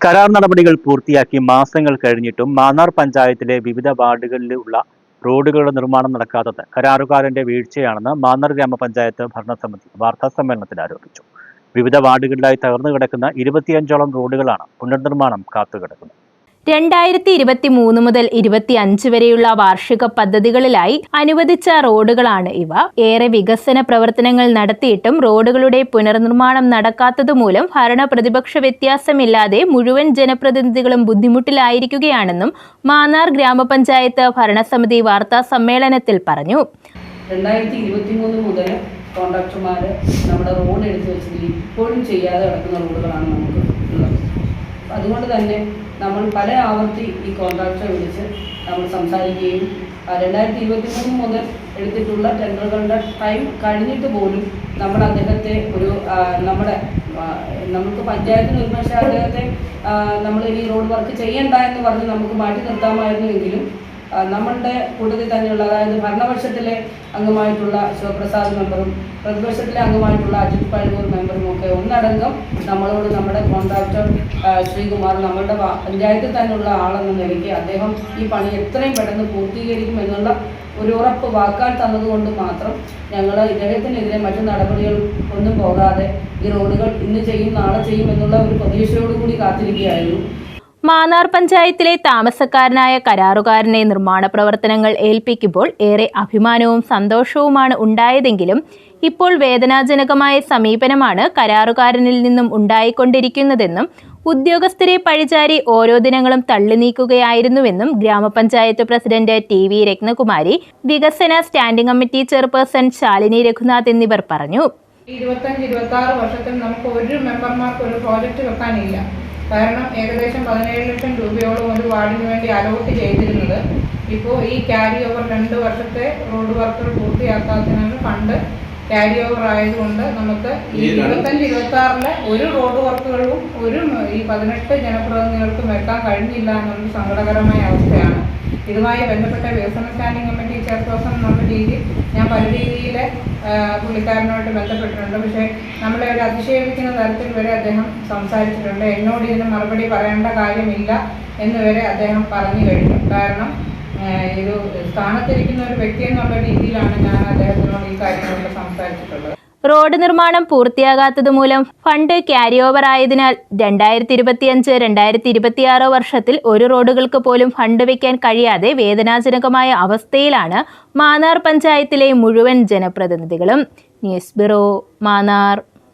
കരാർ നടപടികൾ പൂർത്തിയാക്കി മാസങ്ങൾ കഴിഞ്ഞിട്ടും മാന്നാർ പഞ്ചായത്തിലെ വിവിധ വാർഡുകളിലുള്ള റോഡുകളുടെ നിർമ്മാണം നടക്കാത്തത് കരാറുകാരന്റെ വീഴ്ചയാണെന്ന് മാന്നാർ ഗ്രാമപഞ്ചായത്ത് ഭരണസമിതി വാർത്താ സമ്മേളനത്തിൽ ആരോപിച്ചു. വിവിധ വാർഡുകളിലായി തകർന്നു കിടക്കുന്ന ഇരുപത്തിയഞ്ചോളം റോഡുകളാണ് പുനർനിർമ്മാണം കാത്തുകിടക്കുന്നത്. രണ്ടായിരത്തി ഇരുപത്തി മൂന്ന് മുതൽ ഇരുപത്തി അഞ്ച് വരെയുള്ള വാർഷിക പദ്ധതികളിലായി അനുവദിച്ച റോഡുകളാണ് ഇവ. ഏറെ വികസന പ്രവർത്തനങ്ങൾ നടത്തിയിട്ടും റോഡുകളുടെ പുനർനിർമ്മാണം നടക്കാത്തതുമൂലം ഭരണ പ്രതിപക്ഷ വ്യത്യാസമില്ലാതെ മുഴുവൻ ജനപ്രതിനിധികളും ബുദ്ധിമുട്ടിലായിരിക്കുകയാണെന്നും മാന്നാർ ഗ്രാമപഞ്ചായത്ത് ഭരണസമിതി വാർത്താ സമ്മേളനത്തിൽ പറഞ്ഞു. രണ്ടായിരത്തി ഇരുപത്തി മൂന്ന് മുതൽ കോൺട്രാക്ടർമാർ നമ്മുടെ റോഡ് എടുത്ത് വെച്ചതിൽ ഇപ്പോഴും ചെയ്യാതെ കിടക്കുന്ന റോഡുകളാണ് ഉള്ളത് അതുകൊണ്ട് തന്നെ നമ്മൾ പല ആവർത്തി ഈ കോൺട്രാക്ടറെ വിളിച്ച് നമ്മൾ സംസാരിക്കുകയും രണ്ടായിരത്തി ഇരുപത്തി മൂന്ന് മുതൽ എടുത്തിട്ടുള്ള ടെൻഡറുകളുടെ ടൈം കഴിഞ്ഞിട്ട് പോലും നമ്മൾ അദ്ദേഹത്തെ ഒരു നമ്മുടെ നമുക്ക് നമുക്ക് ഒരു പക്ഷേ അദ്ദേഹത്തെ നമ്മൾ ഈ റോഡ് വർക്ക് ചെയ്യണ്ട എന്ന് പറഞ്ഞ് നമുക്ക് മാറ്റി നിർത്താമായിരുന്നു എങ്കിലും ആ, നമ്മളുടെ കൂട്ടത്തിൽ തന്നെയുള്ള അതായത് ഭരണപക്ഷത്തിലെ അംഗമായിട്ടുള്ള ശിവപ്രസാദ് മെമ്പറും പ്രതിപക്ഷത്തിലെ അംഗമായിട്ടുള്ള അജിത് പഴവൂർ മെമ്പറും ഒക്കെ ഒന്നടങ്കം നമ്മളോട് നമ്മുടെ കോൺട്രാക്ടർ ശ്രീകുമാർ നമ്മളുടെ പഞ്ചായത്തിൽ തന്നെയുള്ള ആളെന്ന നിലയ്ക്ക് അദ്ദേഹം ഈ പണി എത്രയും പെട്ടെന്ന് പൂർത്തീകരിക്കും എന്നുള്ള ഒരു ഉറപ്പ് വാക്കാൽ തന്നതുകൊണ്ട് മാത്രം ഞങ്ങൾ ഇദ്ദേഹത്തിനെതിരെ മറ്റു നടപടികൾ ഒന്നും പോകാതെ ഈ റോഡുകൾ ഇന്ന് ചെയ്യും നാളെ ചെയ്യും എന്നുള്ള ഒരു പ്രതീക്ഷയോടുകൂടി കാത്തിരിക്കുകയായിരുന്നു. മാന്നാർ പഞ്ചായത്തിലെ താമസക്കാരനായ കരാറുകാരനെ നിർമ്മാണ പ്രവർത്തനങ്ങൾ ഏൽപ്പിക്കുമ്പോൾ ഏറെ അഭിമാനവും സന്തോഷവുമാണ് ഉണ്ടായതെങ്കിലും ഇപ്പോൾ വേദനാജനകമായ സമീപനമാണ് കരാറുകാരനിൽ നിന്നും ഉണ്ടായിക്കൊണ്ടിരിക്കുന്നതെന്നും ഉദ്യോഗസ്ഥരെ പഴിചാരി ഓരോ ദിനങ്ങളും തള്ളി നീക്കുകയായിരുന്നുവെന്നും ഗ്രാമപഞ്ചായത്ത് പ്രസിഡന്റ് ടി വി രത്നകുമാരി വികസന standing committee chairperson Shalini Raghunath എന്നിവർ പറഞ്ഞു. ഇരുപത്തഞ്ച് ഇരുപത്തി ആറ് വർഷത്തിൽ നമുക്ക് ഒരു മെമ്പർമാർക്ക് ഒരു പ്രോജക്റ്റ് വെക്കാനില്ല. കാരണം ഏകദേശം പതിനേഴ് ലക്ഷം രൂപയോളം ഒരു വാർഡിന് വേണ്ടി അലോട്ട് ചെയ്തിരുന്നത്. ഇപ്പോൾ ഈ ക്യാരി ഓവർ രണ്ട് വർഷത്തെ റോഡ് വർക്കുകൾ പൂർത്തിയാക്കാത്തതിനാണ് ഫണ്ട് ക്യാരി ഓവർ ആയതുകൊണ്ട് നമുക്ക് ഈ ഇരുപത്തഞ്ച് ഇരുപത്തി ആറിലെ ഒരു റോഡ് വർക്കുകളും ഒരു ഈ പതിനെട്ട് ജനപ്രതിനിധികൾക്കും വെക്കാൻ കഴിഞ്ഞില്ല എന്നൊരു സങ്കടകരമായ അവസ്ഥയാണ്. ഇതുമായി ബന്ധപ്പെട്ട വികസന സ്റ്റാൻഡിംഗ് കമ്മിറ്റി ചെയർപേഴ്സൺ എന്നുള്ള രീതിയിൽ ഞാൻ പല രീതിയിൽ പുള്ളിക്കാരനുമായിട്ട് ബന്ധപ്പെട്ടിട്ടുണ്ട്. പക്ഷേ നമ്മളെ ഒരു അതിശയിപ്പിക്കുന്ന തരത്തിൽ വരെ അദ്ദേഹം സംസാരിച്ചിട്ടുണ്ട്. എന്നോട് ഇതിന് മറുപടി പറയേണ്ട കാര്യമില്ല എന്ന് വരെ അദ്ദേഹം പറഞ്ഞു കഴിഞ്ഞു. കാരണം ഇത് സ്ഥാനത്തിരിക്കുന്ന ഒരു വ്യക്തി എന്നുള്ള രീതിയിലാണ് ഞാൻ അദ്ദേഹത്തിനോട് ഈ കാര്യങ്ങളൊക്കെ സംസാരിച്ചിട്ടുള്ളത്. റോഡ് നിർമ്മാണം പൂർത്തിയാകാത്തതുമൂലം ഫണ്ട് ക്യാരി ഓവർ ആയതിനാൽ രണ്ടായിരത്തി ഇരുപത്തിയഞ്ച് രണ്ടായിരത്തി ഇരുപത്തിയാറ് വർഷത്തിൽ ഒരു റോഡുകൾക്ക് പോലും ഫണ്ട് വയ്ക്കാൻ കഴിയാതെ വേദനാജനകമായ അവസ്ഥയിലാണ് മാന്നാർ പഞ്ചായത്തിലെ മുഴുവൻ ജനപ്രതിനിധികളും. News bureau Mannar.